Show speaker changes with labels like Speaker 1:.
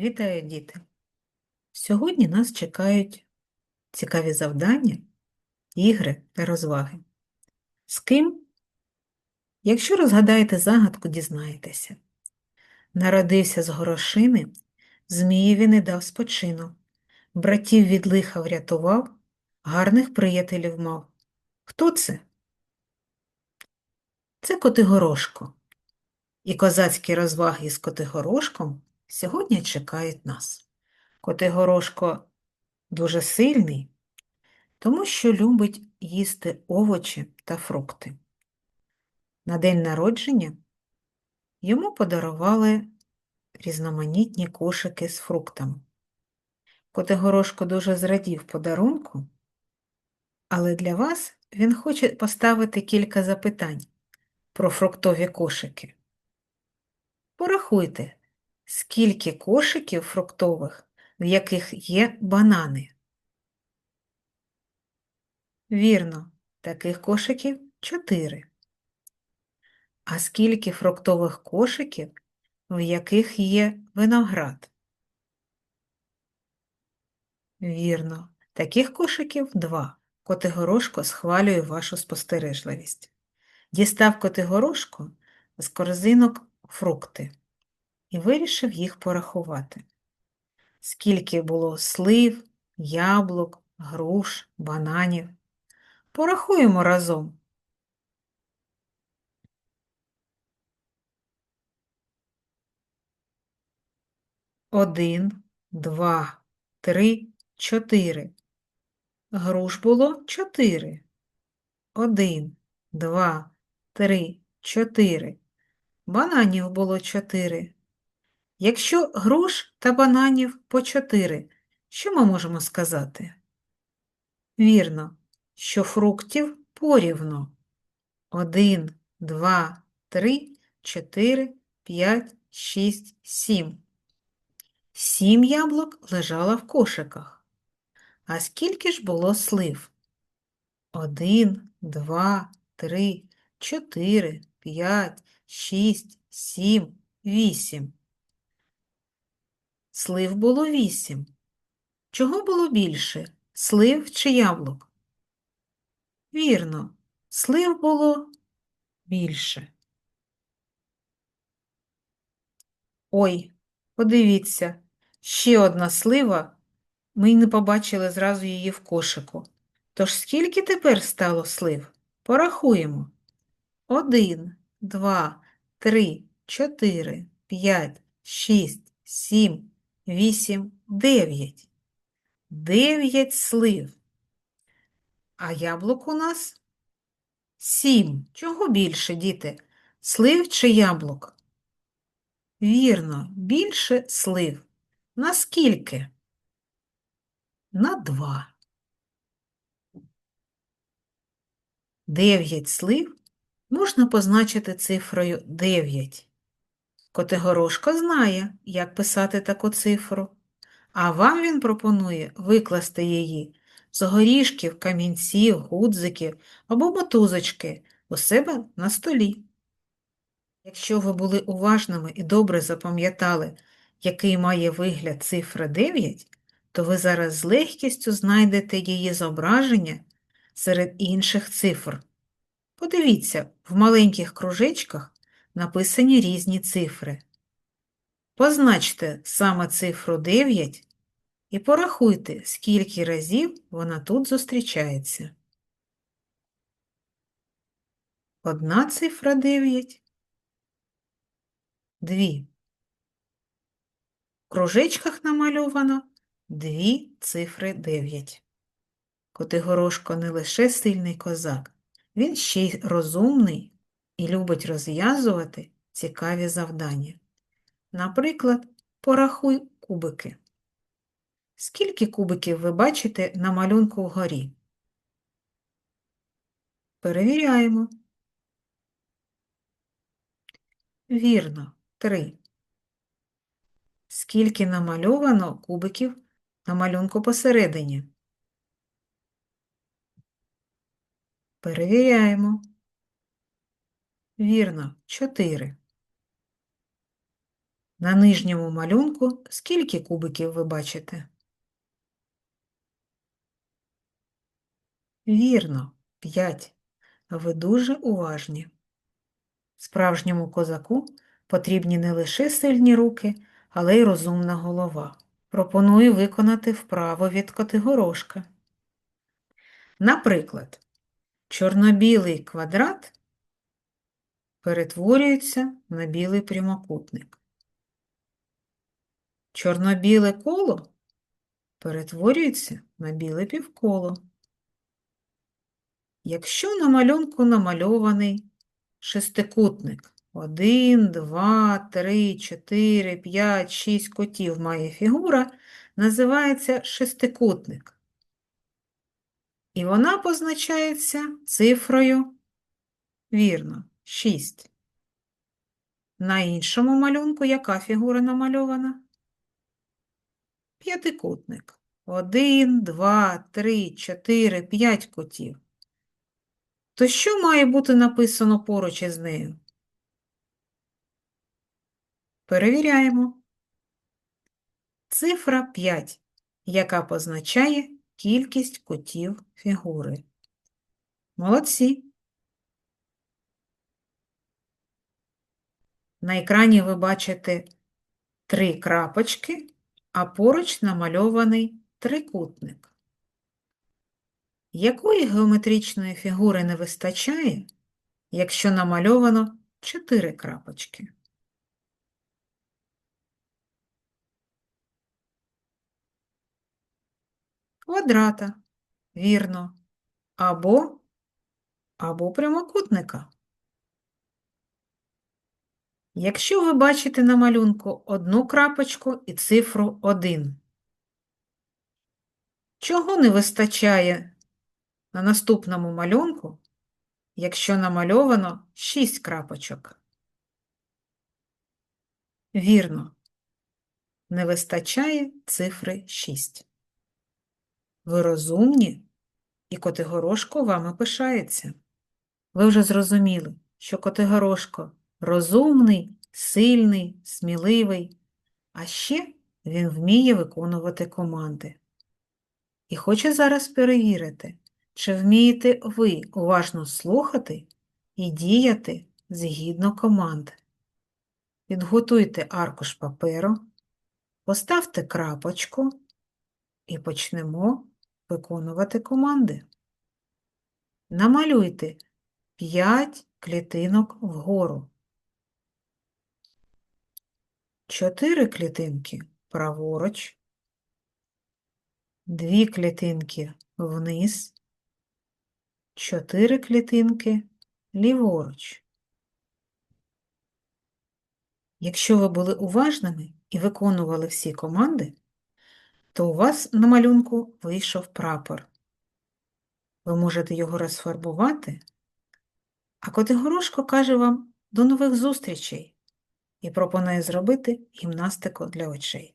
Speaker 1: Вітаю, діти! Сьогодні нас чекають цікаві завдання, ігри та розваги. З ким? Якщо розгадаєте загадку, дізнаєтеся. Народився з горошини, Змієві не дав спочину, братів від лиха врятував, гарних приятелів мав. Хто це? Це Котигорошко. І козацькі розваги з Котигорошком сьогодні чекають нас. Котигорошко дуже сильний, тому що любить їсти овочі та фрукти. На день народження йому подарували різноманітні кошики з фруктами. Котигорошко дуже зрадів подарунку, але для вас він хоче поставити кілька запитань про фруктові кошики. Порахуйте, скільки кошиків фруктових, в яких є банани. Вірно, таких кошиків чотири. А скільки фруктових кошиків, в яких є виноград? Вірно, таких кошиків два. Котигорошко схвалює вашу спостережливість. Дістав Котигорошко з корзинок фрукти і вирішив їх порахувати. Скільки було слив, яблук, груш, бананів. Порахуємо разом. Один, два, три, чотири. Груш було чотири. Один, два, три, чотири. Бананів було чотири. Якщо груш та бананів по чотири, що ми можемо сказати? Вірно, що фруктів порівно. Один, два, три, чотири, п'ять, шість, сім. Сім яблук лежало в кошиках. А скільки ж було слив? Один, два, три, чотири, п'ять, шість, сім, вісім. Слив було вісім. Чого було більше? Слив чи яблук? Вірно, слив було більше. Ой, подивіться, ще одна слива, ми й не побачили зразу її в кошику. Тож скільки тепер стало слив? Порахуємо. Один, два, три, чотири, п'ять, шість, сім, вісім, дев'ять. Дев'ять слив. А яблук у нас сім. Чого більше, діти? Слив чи яблук? Вірно, більше слив. Наскільки? На два. Дев'ять слив можна позначити цифрою 9. Котигорошко знає, як писати таку цифру, а вам він пропонує викласти її з горішків, камінців, гудзиків або мотузочки у себе на столі. Якщо ви були уважними і добре запам'ятали, який має вигляд цифра 9, то ви зараз з легкістю знайдете її зображення серед інших цифр. Подивіться, в маленьких кружечках написані різні цифри. Позначте саме цифру 9 і порахуйте, скільки разів вона тут зустрічається. Одна цифра 9, дві. В кружечках намальовано дві цифри 9. Котигорошко не лише сильний козак, він ще й розумний і любить розв'язувати цікаві завдання. Наприклад, порахуй кубики. Скільки кубиків ви бачите на малюнку вгорі? Перевіряємо. Вірно, три. Скільки намальовано кубиків на малюнку посередині? Перевіряємо. Вірно, чотири. На нижньому малюнку скільки кубиків ви бачите? Вірно, 5. Ви дуже уважні. Справжньому козаку потрібні не лише сильні руки, але й розумна голова. Пропоную виконати вправо від Котигорошка. Наприклад, чорно-білий квадрат перетворюється на білий прямокутник. Чорно-біле коло перетворюється на біле півколо. Якщо на малюнку намальований шестикутник, 1, 2, 3, 4, 5, 6 котів має фігура, називається шестикутник. І вона позначається цифрою, вірно, 6. На іншому малюнку яка фігура намальована? П'ятикутник. 1, 2, 3, 4, 5 котів. То що має бути написано поруч із нею? Перевіряємо. Цифра 5, яка позначає кількість кутів фігури. Молодці. На екрані ви бачите три крапочки, а поруч намальований трикутник. Якої геометричної фігури не вистачає, якщо намальовано чотири крапочки? Квадрата, вірно, або, або прямокутника. Якщо ви бачите на малюнку одну крапочку і цифру 1, чого не вистачає на наступному малюнку, якщо намальовано 6 крапочок? Вірно, не вистачає цифри 6. Ви розумні, і Котигорошко вами пишається. Ви вже зрозуміли, що Котигорошко розумний, сильний, сміливий, а ще він вміє виконувати команди. І хоче зараз перевірити, чи вмієте ви уважно слухати і діяти згідно команд. Підготуйте аркуш паперу, поставте крапочку і почнемо виконувати команди. Намалюйте 5 клітинок вгору. 4 клітинки праворуч, 2 клітинки вниз, 4 клітинки ліворуч. Якщо ви були уважними і виконували всі команди, то у вас на малюнку вийшов прапор. Ви можете його розфарбувати, а Котигорошко каже вам до нових зустрічей і пропонує зробити гімнастику для очей.